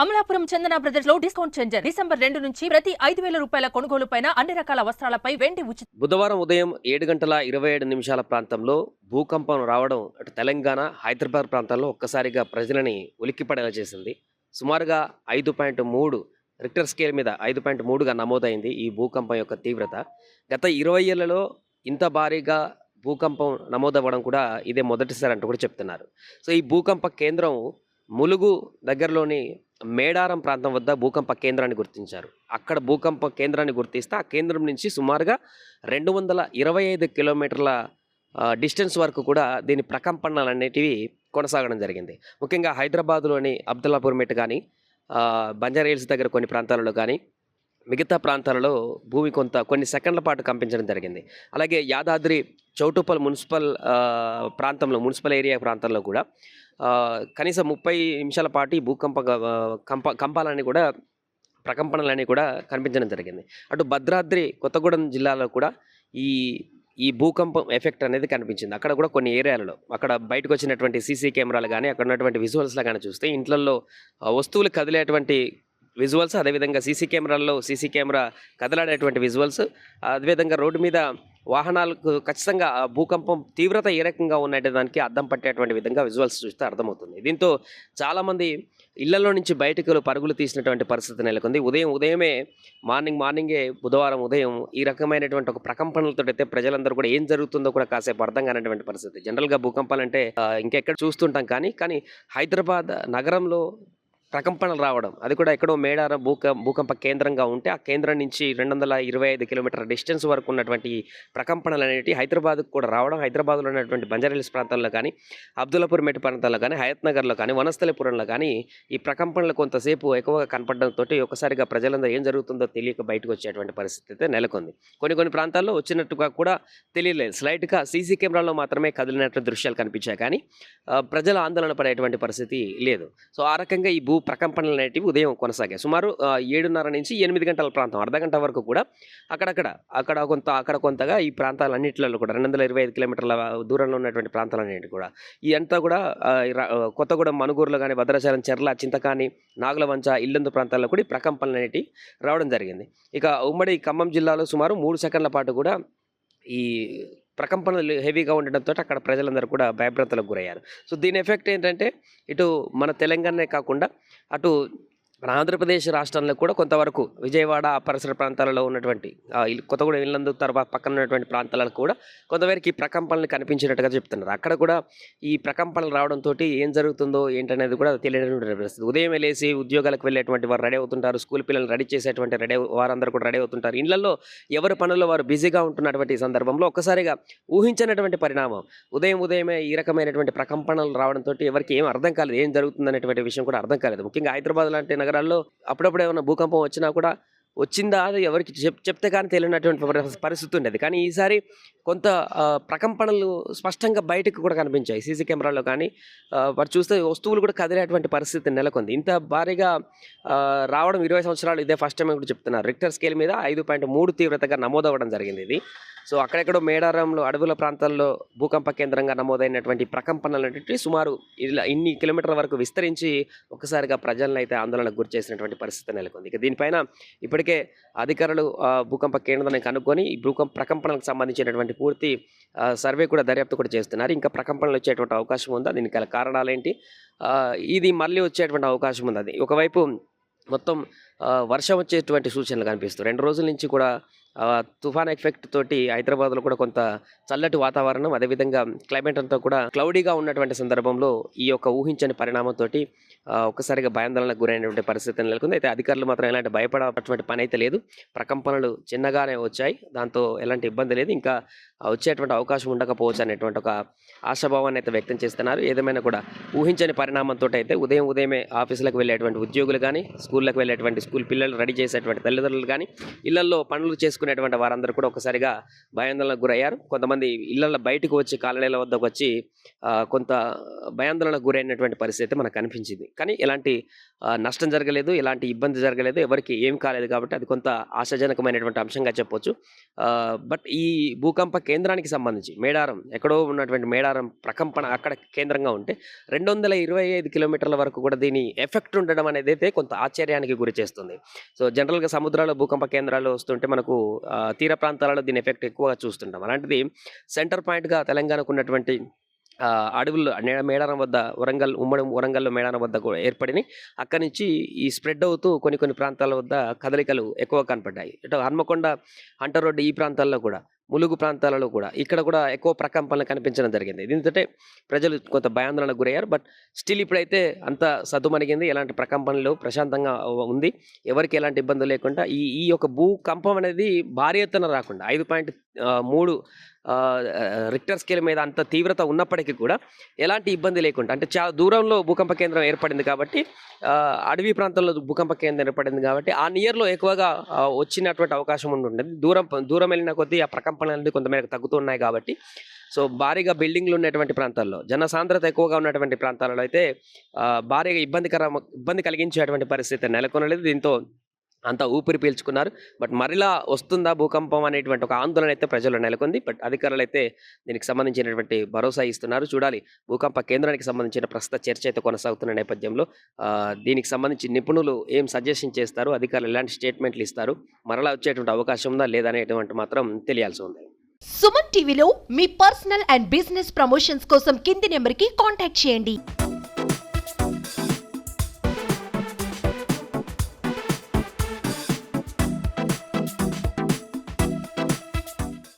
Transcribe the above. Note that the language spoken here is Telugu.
అమలాపురం చందన బ్రదర్స్లో డిస్కౌంట్ చేంజర్. డిసెంబర్ రెండు నుంచి ప్రతి ఐదు వేల రూపాయల కొనుగోలు పైన అన్ని రకాల వస్త్రాలపై వెండి ఉచిత బుధవారం ఉదయం ఏడు గంటల ఇరవై ఏడు నిమిషాల ప్రాంతంలో భూకంపం రావడం అటు తెలంగాణ హైదరాబాద్ ప్రాంతాల్లో ఒక్కసారిగా ప్రజలని ఉలిక్కిపడేలా చేసింది. సుమారుగా ఐదు పాయింట్ మూడు రిక్టర్ స్కేల్ మీద ఐదు పాయింట్ మూడుగా నమోదైంది ఈ భూకంపం యొక్క తీవ్రత. గత ఇరవై ఏళ్ళలో ఇంత భారీగా భూకంపం నమోదవ్వడం కూడా ఇదే మొదటిసారి అంటూ కూడా చెప్తున్నారు. సో ఈ భూకంప కేంద్రం ములుగు దగ్గరలోని మేడారం ప్రాంతం వద్ద భూకంప కేంద్రాన్ని గుర్తించారు. అక్కడ భూకంప కేంద్రాన్ని గుర్తిస్తే ఆ కేంద్రం నుంచి సుమారుగా రెండు వందల ఇరవై ఐదు కిలోమీటర్ల డిస్టెన్స్ వరకు కూడా దీని ప్రకంపనలు అనేటివి కొనసాగడం జరిగింది. ముఖ్యంగా హైదరాబాద్లోని అబ్దుల్లాపూర్ మెట్ కానీ బంజారా హిల్స్ దగ్గర కొన్ని ప్రాంతాలలో కానీ మిగతా ప్రాంతాలలో భూమి కొంత కొన్ని సెకండ్ల పాటు కంపించడం జరిగింది. అలాగే యాదాద్రి చౌటుపల్ మున్సిపల్ ప్రాంతంలో మున్సిపల్ ఏరియా ప్రాంతంలో కూడా కనీసం ముప్పై నిమిషాల పాటు ఈ భూకంప కంప కంపాలని కూడా ప్రకంపనలన్నీ కూడా కనిపించడం జరిగింది. అటు భద్రాద్రి కొత్తగూడెం జిల్లాలో కూడా ఈ ఈ భూకంపం ఎఫెక్ట్ అనేది కనిపించింది. అక్కడ కూడా కొన్ని ఏరియాలలో అక్కడ బయటకు వచ్చినటువంటి సీసీ కెమెరాలు కానీ అక్కడ ఉన్నటువంటి విజువల్స్లో కానీ చూస్తే ఇంట్లలో వస్తువులు కదిలేటువంటి విజువల్స్ అదేవిధంగా సీసీ కెమెరాల్లో సీసీ కెమెరా కదలాడేటువంటి విజువల్స్ అదేవిధంగా రోడ్డు మీద వాహనాలకు ఖచ్చితంగా భూకంపం తీవ్రత ఏ రకంగా ఉన్నట్టే దానికి అద్దం పట్టేటువంటి విధంగా విజువల్స్ చూస్తే అర్థమవుతుంది. దీంతో చాలామంది ఇళ్ళలో నుంచి బయటకు పరుగులు తీసినటువంటి పరిస్థితి నెలకొంది. ఉదయం ఉదయమే మార్నింగ్ మార్నింగే బుధవారం ఉదయం ఈ రకమైనటువంటి ఒక ప్రకంపనలతో అయితే ప్రజలందరూ కూడా ఏం జరుగుతుందో కూడా కాసేపు అర్థం కానటువంటి పరిస్థితి. జనరల్గా భూకంపాలంటే ఇంకెక్కడ చూస్తుంటాం కానీ కానీ హైదరాబాద్ నగరంలో ప్రకంపనలు రావడం. అది కూడా ఎక్కడో మేడారం భూక భూకంప కేంద్రంగా ఉంటే ఆ కేంద్రం నుంచి రెండు వందల ఇరవై ఐదు కిలోమీటర్ల డిస్టెన్స్ వరకు ఉన్నటువంటి ప్రకంపనలు అనేవి హైదరాబాద్కు కూడా రావడం హైదరాబాద్లో ఉన్నటువంటి బంజారాహిల్స్ ప్రాంతాల్లో కానీ అబ్దుల్లాపూర్ మెట్ ప్రాంతాల్లో కానీ హయత్ నగర్లో కానీ వనస్థలిపురంలో కానీ ఈ ప్రకంపనలు కొంతసేపు ఎక్కువగా కనపడడంతో ఒకసారిగా ప్రజలందరూ ఏం జరుగుతుందో తెలియక బయటకు వచ్చేటువంటి పరిస్థితి అయితే నెలకొంది. కొన్ని కొన్ని ప్రాంతాల్లో వచ్చినట్టుగా కూడా తెలియలేదు. స్లైట్గా సీసీ కెమెరాలో మాత్రమే కదిలినట్టు దృశ్యాలు కనిపించాయి కానీ ప్రజల ప్రజలు ఆందోళన పడేటువంటి పరిస్థితి లేదు. సో ఆ రకంగా ఈ భూ ప్రకంపనలు అనేటివి ఉదయం కొనసాగాయి. సుమారు ఏడున్నర నుంచి ఎనిమిది గంటల ప్రాంతం అర్ధ గంట వరకు కూడా అక్కడక్కడ అక్కడ కొంత అక్కడ కొంతగా ఈ ప్రాంతాలన్నింటిలో కూడా రెండు వందల ఇరవై ఐదు కిలోమీటర్ల దూరంలో ఉన్నటువంటి ప్రాంతాలన్నింటి కూడా. ఈ అంతా కూడా కొత్తగూడెం మనుగూరులో కానీ భద్రాచలం చెర్ల చింతకాని నాగులవంచ ఇల్లందు ప్రాంతాల్లో కూడా ఈ ప్రకంపనలు అనేటివి రావడం జరిగింది. ఇక ఉమ్మడి ఖమ్మం జిల్లాలో సుమారు మూడు సెకండ్ల పాటు కూడా ఈ ప్రకంపనలు హెవీగా ఉండడంతో అక్కడ ప్రజలందరూ కూడా భయభ్రాంతులకు గురయ్యారు. సో దీని ఎఫెక్ట్ ఏంటంటే ఇటు మన తెలంగాణనే కాకుండా అటు మన ఆంధ్రప్రదేశ్ రాష్ట్రంలో కూడా కొంతవరకు విజయవాడ పరిసర ప్రాంతాలలో ఉన్నటువంటి కొత్తగూడ ఇల్- ఇల్లందు తర్వాత పక్కన ఉన్నటువంటి ప్రాంతాలకు కూడా కొంతవరకు ఈ ప్రకంపనలు కనిపించినట్టుగా చెప్తున్నారు. అక్కడ కూడా ఈ ప్రకంపనలు రావడంతో ఏం జరుగుతుందో ఏంటనేది కూడా తెలియనటువంటి పరిస్థితి. ఉదయం లేసి ఉద్యోగాలకు వెళ్ళేటువంటి వారు రెడీ అవుతుంటారు స్కూల్ పిల్లలు రెడీ చేసేటువంటి రెడీ వారందరూ కూడా రెడీ అవుతుంటారు. ఇళ్ళలో ఎవరి పనుల్లో వారు బిజీగా ఉంటున్నటువంటి సందర్భంలో ఒక్కసారిగా ఊహించినటువంటి పరిణామం. ఉదయం ఉదయమే ఈ రకమైనటువంటి ప్రకంపనలు రావడంతో ఎవరికి ఏం అర్థం కాలేదు ఏం జరుగుతుందనేటువంటి విషయం కూడా అర్థం కాలేదు. ముఖ్యంగా హైదరాబాద్ లాంటి నగరాల్లో అప్పుడప్పుడు ఏమైనా భూకంపం వచ్చినా కూడా వచ్చిందా ఎవరికి చెప్ చెప్తే కానీ తెలియనటువంటి పరిస్థితి ఉండేది. కానీ ఈసారి కొంత ప్రకంపనలు స్పష్టంగా బయటకు కూడా కనిపించాయి. సీసీ కెమెరాలో కానీ వారు చూస్తే వస్తువులు కూడా కదిలేటువంటి పరిస్థితి నెలకొంది. ఇంత భారీగా రావడం ఇరవై సంవత్సరాలు ఇదే ఫస్ట్ టైం కూడా చెప్తున్నారు. రిక్టర్ స్కేల్ మీద ఐదు పాయింట్ మూడు తీవ్రతగా నమోదవ్వడం జరిగింది ఇది. సో అక్కడెక్కడో మేడారంలో అడవుల ప్రాంతాల్లో భూకంప కేంద్రంగా నమోదైనటువంటి ప్రకంపనలు అనేటివి సుమారు ఇలా ఇన్ని కిలోమీటర్ల వరకు విస్తరించి ఒక్కసారిగా ప్రజలను అయితే ఆందోళనకు గురి చేసినటువంటి పరిస్థితి నెలకొంది. ఇక దీనిపైన ఇప్పటికే అధికారులు భూకంప కేంద్రాన్ని కనుక్కొని ఈ భూకంప ప్రకంపనలకు సంబంధించినటువంటి పూర్తి సర్వే కూడా దర్యాప్తు కూడా చేస్తున్నారు. ఇంకా ప్రకంపనలు వచ్చేటువంటి అవకాశం ఉందా? దీనికి గల కారణాలు ఏంటి ఇది మళ్ళీ వచ్చేటువంటి అవకాశం ఉంది అది. ఒకవైపు మొత్తం వర్షం వచ్చేటువంటి సూచనలు కనిపిస్తుంది రెండు రోజుల నుంచి కూడా తుఫాన్ ఎఫెక్ట్ తోటి హైదరాబాద్లో కూడా కొంత చల్లటి వాతావరణం అదేవిధంగా క్లైమేట్ అంతా కూడా క్లౌడీగా ఉన్నటువంటి సందర్భంలో ఈ యొక్క ఊహించని పరిణామంతో ఒక్కసారిగా భయాందోళనకు గురైనటువంటి పరిస్థితి నెలకొంది. అయితే అధికారులు మాత్రం ఎలాంటి భయపడేటువంటి పని అయితే లేదు. ప్రకంపనలు చిన్నగానే వచ్చాయి. దాంతో ఎలాంటి ఇబ్బంది లేదు. ఇంకా వచ్చేటువంటి అవకాశం ఉండకపోవచ్చు అనేటువంటి ఒక ఆశాభావాన్ని అయితే వ్యక్తం చేస్తున్నారు. ఏదేమైనా కూడా ఊహించని పరిణామంతో అయితే ఉదయం ఉదయమే ఆఫీసులకు వెళ్ళేటువంటి ఉద్యోగులు కానీ స్కూళ్ళకి వెళ్ళేటువంటి స్కూల్ పిల్లలు రెడీ చేసేటువంటి తల్లిదండ్రులు కానీ ఇళ్ళలో పనులు చేసుకునేటువంటి వారందరూ కూడా ఒకసారిగా భయాందోళనకు గురయ్యారు. కొంతమంది ఇళ్ళలో బయటకు వచ్చి కాలనీల వద్దకు వచ్చి కొంత భయాందోళనకు గురైనటువంటి పరిస్థితి మనకు కనిపించింది. కానీ ఎలాంటి నష్టం జరగలేదు ఎలాంటి ఇబ్బంది జరగలేదు ఎవరికి ఏం కాలేదు కాబట్టి అది కొంత ఆశాజనకమైనటువంటి అంశంగా చెప్పొచ్చు. బట్ ఈ భూకంప కేంద్రానికి సంబంధించి మేడారం ఎక్కడో ఉన్నటువంటి మేడారం ప్రకంపన అక్కడ కేంద్రంగా ఉంటే రెండు వందల ఇరవై ఐదు కిలోమీటర్ల వరకు కూడా దీని ఎఫెక్ట్ ఉండడం అనేది అయితే కొంత ఆశ్చర్యానికి గురి చేస్తుంది. సో జనరల్గా సముద్రాల భూకంప కేంద్రాలు వస్తుంటే మనకు తీర ప్రాంతాలలో దీని ఎఫెక్ట్ ఎక్కువగా చూస్తుంటాం. అలాంటిది సెంటర్ పాయింట్గా తెలంగాణకు ఉన్నటువంటి అడవుల్లో మేడారం వద్ద వరంగల్ ఉమ్మడి వరంగల్లో మేడారం వద్ద కూడా ఏర్పడినాయి. అక్కడి నుంచి ఈ స్ప్రెడ్ అవుతూ కొన్ని కొన్ని ప్రాంతాల వద్ద కదలికలు ఎక్కువ కనపడ్డాయి. ఇటు హన్మకొండ హంటర్ రోడ్డు ఈ ప్రాంతాల్లో కూడా ములుగు ప్రాంతాలలో కూడా ఇక్కడ కూడా ఎక్కువ ప్రకంపనలు కనిపించడం జరిగింది. దీంతో ప్రజలు కొంత భయాందోళనకు గురయ్యారు. బట్ స్టిల్ ఇప్పుడైతే అంత సద్దుమణిగింది. ఎలాంటి ప్రకంపనలు ప్రశాంతంగా ఉంది. ఎవరికి ఎలాంటి ఇబ్బంది లేకుండా ఈ ఈ యొక్క భూకంపం అనేది భారీ ఎత్తున రాకుండా ఐదు పాయింట్ మూడు రిక్టర్ స్కేల్ మీద అంత తీవ్రత ఉన్నప్పటికీ కూడా ఎలాంటి ఇబ్బంది లేకుండా అంటే చాలా దూరంలో భూకంప కేంద్రం ఏర్పడింది కాబట్టి అడవి ప్రాంతంలో భూకంప కేంద్రం ఏర్పడింది కాబట్టి ఆ నియర్లో ఎక్కువగా వచ్చినటువంటి అవకాశం ఉంటుండేది దూరం దూరం వెళ్ళిన కొద్దీ ఆ ప్రకంపనలు అనేది కొంతమేరకు తగ్గుతున్నాయి కాబట్టి సో భారీగా బిల్డింగ్లు ఉన్నటువంటి ప్రాంతాల్లో జనసాంద్రత ఎక్కువగా ఉన్నటువంటి ప్రాంతాలలో అయితే భారీగా ఇబ్బందికర ఇబ్బంది కలిగించేటువంటి పరిస్థితి నెలకొనలేదు. దీంతో అంతా ఊపిరి పీల్చుకున్నారు. బట్ మరలా వస్తుందా భూకంపం అనేటువంటి ఒక ఆందోళన అయితే ప్రజలు నెలకొంది. బట్ అధికారులు అయితే దీనికి సంబంధించినటువంటి భరోసా ఇస్తున్నారు. చూడాలి భూకంప కేంద్రానికి సంబంధించిన ప్రస్తుత చర్చ అయితే కొనసాగుతున్న నేపథ్యంలో దీనికి సంబంధించి నిపుణులు ఏం సజెషన్ చేస్తారు? అధికారులు ఎలాంటి స్టేట్మెంట్లు ఇస్తారు? మరలా వచ్చేటువంటి అవకాశం ఉందా లేదనేటువంటి మాత్రం తెలియాల్సి ఉంది. సుమన్ టీవీలో మీ పర్సనల్ అండ్ బిజినెస్ ప్రమోషన్స్ కోసం కింది నెంబర్కి కాంటాక్ట్ చేయండి.